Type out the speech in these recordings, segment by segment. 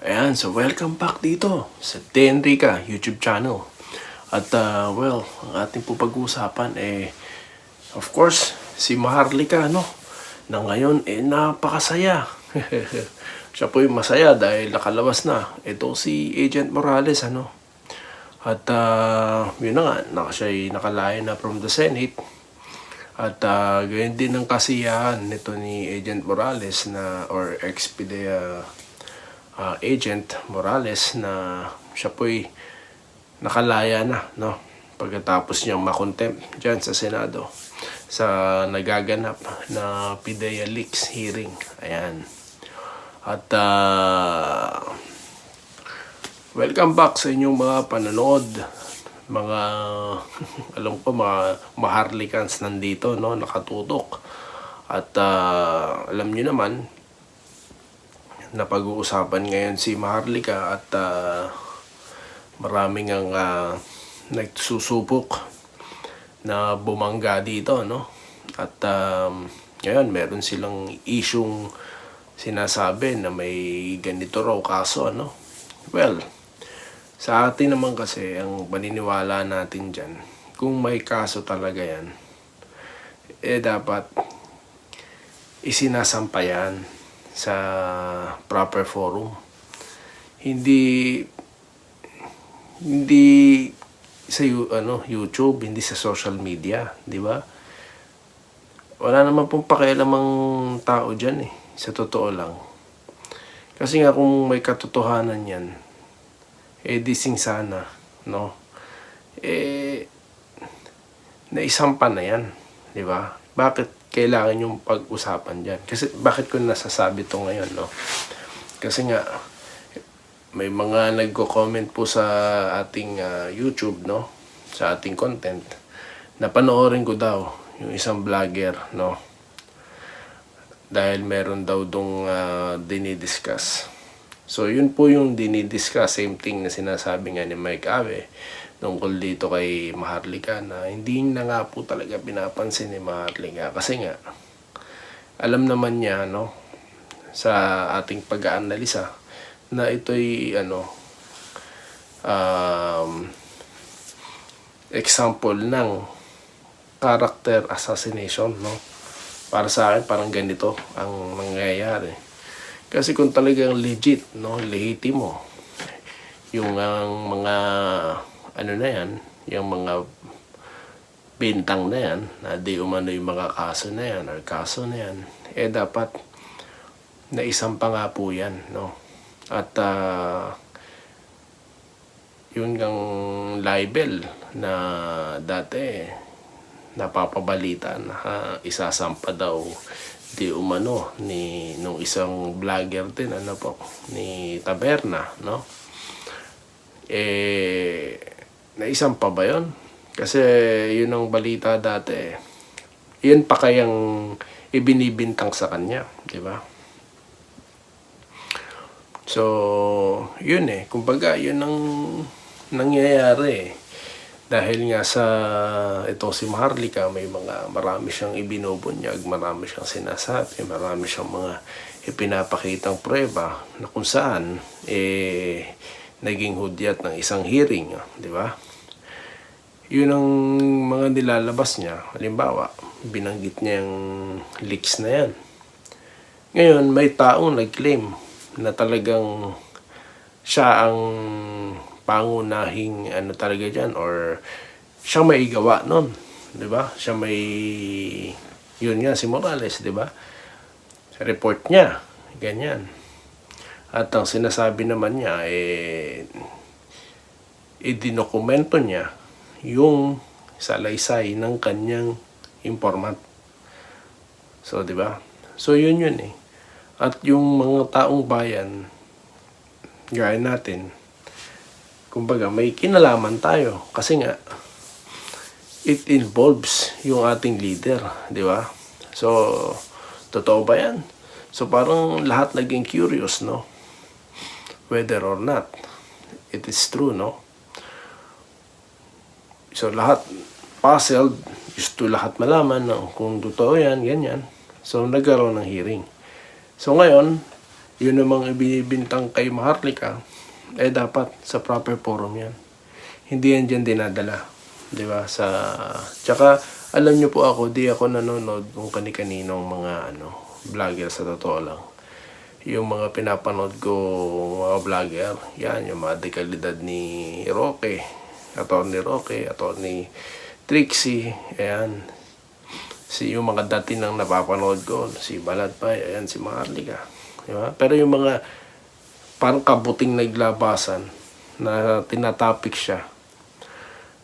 Ayan, so welcome back dito sa Tenrika YouTube channel. At uh, well, ang ating po pag-uusapan eh, of course, si Maharlika, no? Na ngayon eh napakasaya. Siya po yung masaya dahil nakalabas na. Ito si Agent Morales, ano? At uh, yun na nga, naka, siya nakalaya na from the Senate. At uh, ganyan din ang kasiyahan nito ni Agent Morales na or ex-PDEA uh, Agent Morales na siya po'y nakalaya na no pagkatapos niyang makontempt dyan sa Senado sa nagaganap na PIDEA leaks hearing. Ayan. At uh, welcome back sa inyong mga panonood mga alam ko mga maharlikans nandito no nakatutok at uh, alam niyo naman na pag-uusapan ngayon si Maharlika at uh, maraming ang uh, nagsusubok na bumangga dito no? At um, ngayon meron silang isyung sinasabi na may ganito raw kaso ano well sa atin naman kasi, ang paniniwala natin dyan, kung may kaso talaga yan, eh dapat isinasampayan sa proper forum. Hindi hindi sa ano YouTube, hindi sa social media, di ba? Wala naman pong pakialamang tao diyan eh, sa totoo lang. Kasi nga kung may katotohanan yan, eh dising sana, no? Eh, naisampa na yan, di ba? Bakit kailangan yung pag-usapan dyan? Kasi bakit ko nasasabi to ngayon, no? Kasi nga, may mga nagko-comment po sa ating ah, YouTube, no? Sa ating content. Napanoorin ko daw yung isang vlogger, no? Dahil meron daw dong uh, dinidiscuss. So, yun po yung dinidiscuss. Same thing na sinasabi nga ni Mike Ave tungkol dito kay Maharlika na hindi na nga po talaga pinapansin ni Maharlika. Kasi nga, alam naman niya, no, sa ating pag-aanalisa na ito'y, ano, um, example ng character assassination, no? Para sa akin, parang ganito ang nangyayari. Kasi kung talagang legit, no, lehitimo, yung ang mga, ano na yan, yung mga bintang na yan, na di umano yung mga kaso na yan, or kaso na yan, eh dapat na isang pa nga po yan, no? At ah, yun ang libel na dati napapabalita na ha, isasampa daw di umano ni nung isang vlogger din ano po ni Taberna no eh naisampa ba yon kasi yun ang balita dati yun pa kayang ibinibintang sa kanya di ba So, yun eh. Kumbaga, yun ang nangyayari eh. Dahil nga sa ito si Maharlika, may mga marami siyang ibinubunyag, marami siyang sinasabi, marami siyang mga ipinapakitang prueba na kung saan eh naging hudyat ng isang hearing, di ba? Yun ang mga nilalabas niya. Halimbawa, binanggit niya yung leaks na yan. Ngayon, may taong nag-claim na talagang siya ang pangunahing ano talaga dyan or siya may gawa nun. Di ba? Siya may yun nga si Morales, di ba? Report niya, ganyan. At ang sinasabi naman niya, eh, idinokumento niya yung salaysay ng kanyang informant. So, di ba? So, yun yun eh. At yung mga taong bayan, gaya natin, kumbaga may kinalaman tayo. Kasi nga, it involves yung ating leader, di ba? So, totoo ba yan? So, parang lahat naging curious, no? Whether or not it is true, no? So, lahat puzzled, gusto lahat malaman no? kung totoo yan, ganyan. So, nagkaroon ng hearing. So ngayon, yun namang ibinibintang kay Maharlika, eh dapat sa proper forum yan. Hindi yan dyan dinadala. Di ba? Sa, tsaka, alam nyo po ako, di ako nanonood kung kani-kaninong mga ano, vlogger sa totoo lang. Yung mga pinapanood ko, mga vlogger, yan, yung mga dekalidad ni Roque, Atty. Roque, Atty. Trixie, ayan, si yung mga dati nang napapanood ko, si Balad pa, ayan si Maharlika. Di ba? Pero yung mga parang kabuting naglabasan na tinatopic siya,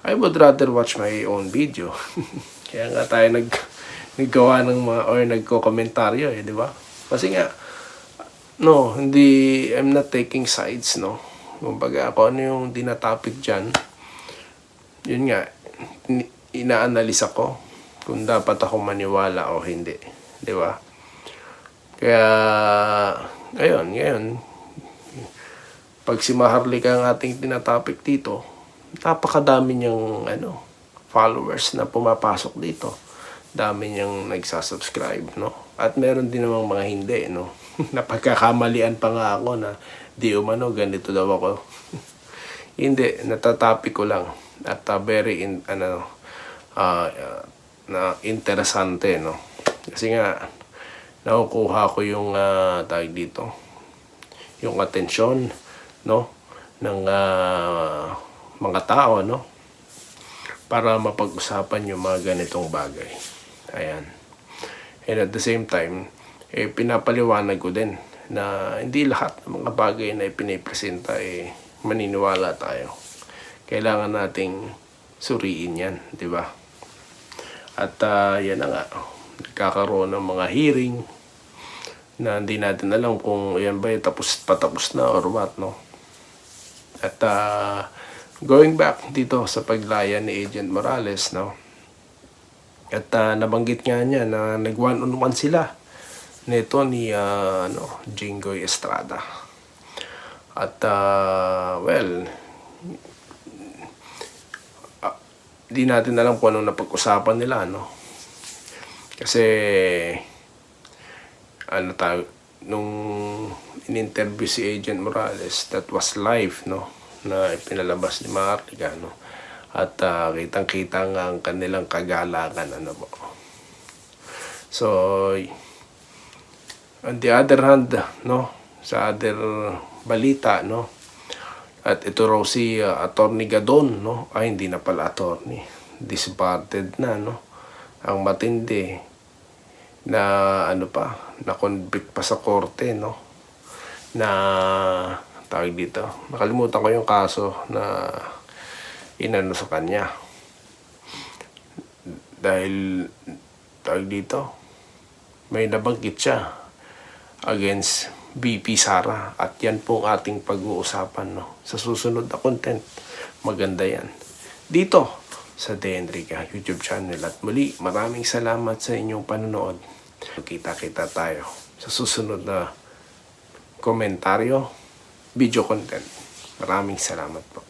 I would rather watch my own video. Kaya nga tayo nag naggawa ng mga or nagko-komentaryo eh, di ba? Kasi nga no, hindi I'm not taking sides, no. Kumbaga ako ano yung dinatopic diyan. Yun nga ina-analyze ako kung dapat ako maniwala o hindi, di ba? Kaya ayun, ngayon pag si Maharlika ang ating tinatopic dito, napakadami niyang ano, followers na pumapasok dito. Dami niyang nagsasubscribe, no? At meron din namang mga hindi, no? Napagkakamalian pa nga ako na di umano, ganito daw ako. hindi, natatopic ko lang. At uh, very, in, ano, ah, ah, na interesante, no? Kasi nga, nakukuha ko yung uh, tawag dito, yung atensyon, no? ng ah, mga tao, no? Para mapag-usapan yung mga ganitong bagay. Ayan. And at the same time, eh, pinapaliwanag ko din na hindi lahat ng mga bagay na ipinipresenta eh, maniniwala tayo. Kailangan nating suriin yan, di ba? At ah, yan na nga, nagkakaroon ng mga hearing na hindi natin alam kung yan ba tapos patapos na or what, no? At ah, going back dito sa paglaya ni Agent Morales, no? At ah, nabanggit nga niya na nag one on one sila nito ni ah, ano, Jingoy Estrada. At ah, well, di natin alam kung anong napag-usapan nila, no? Kasi ano tawag, nung in-interview si Agent Morales, that was live, no? Na pinalabas ni Marlica, no? At ah, kitang-kita nga ang kanilang kagalangan, ano po. So, on the other hand, no? Sa other balita, no? At ito raw si uh, Attorney Gadon, no? Ay, hindi na pala attorney. Disbarred na, no? Ang matindi na ano pa, na convict pa sa korte, no? Na tawag dito. Nakalimutan ko yung kaso na inano sa kanya. Dahil tawag dito, may nabanggit siya against BP Sara at yan po ang ating pag-uusapan no? sa susunod na content. Maganda yan. Dito sa Denrica YouTube channel at muli maraming salamat sa inyong panonood. Kita-kita tayo sa susunod na komentaryo, video content. Maraming salamat po.